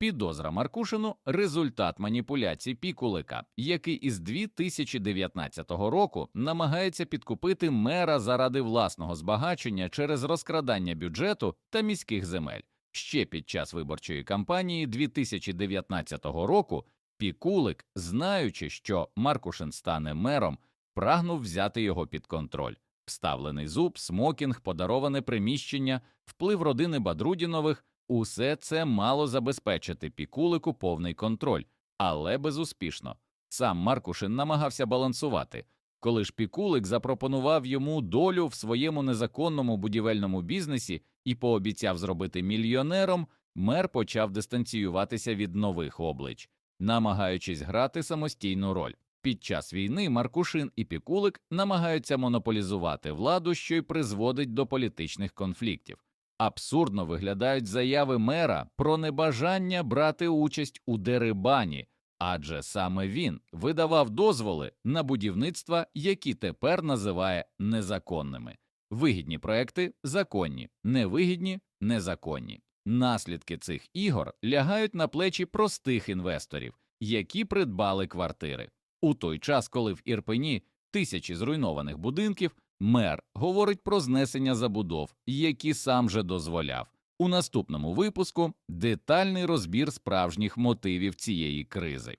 Підозра Маркушину результат маніпуляцій Пікулика, який із 2019 року намагається підкупити мера заради власного збагачення через розкрадання бюджету та міських земель. Ще під час виборчої кампанії 2019 року Пікулик, знаючи, що Маркушин стане мером, прагнув взяти його під контроль. Вставлений зуб, смокінг, подароване приміщення, вплив родини Бадрудінових – усе це мало забезпечити Пікулику повний контроль, але безуспішно. Сам Маркушин намагався балансувати. Коли ж Пікулик запропонував йому долю в своєму незаконному будівельному бізнесі і пообіцяв зробити мільйонером, мер почав дистанціюватися від нових облич, намагаючись грати самостійну роль. Під час війни Маркушин і Пікулик намагаються монополізувати владу, що й призводить до політичних конфліктів. Абсурдно виглядають заяви мера про небажання брати участь у дерибані, адже саме він видавав дозволи на будівництва, які тепер називає незаконними. Вигідні проекти законні, невигідні незаконні. Наслідки цих ігор лягають на плечі простих інвесторів, які придбали квартири. У той час, коли в Ірпені тисячі зруйнованих будинків, мер говорить про знесення забудов, які сам же дозволяв. У наступному випуску детальний розбір справжніх мотивів цієї кризи.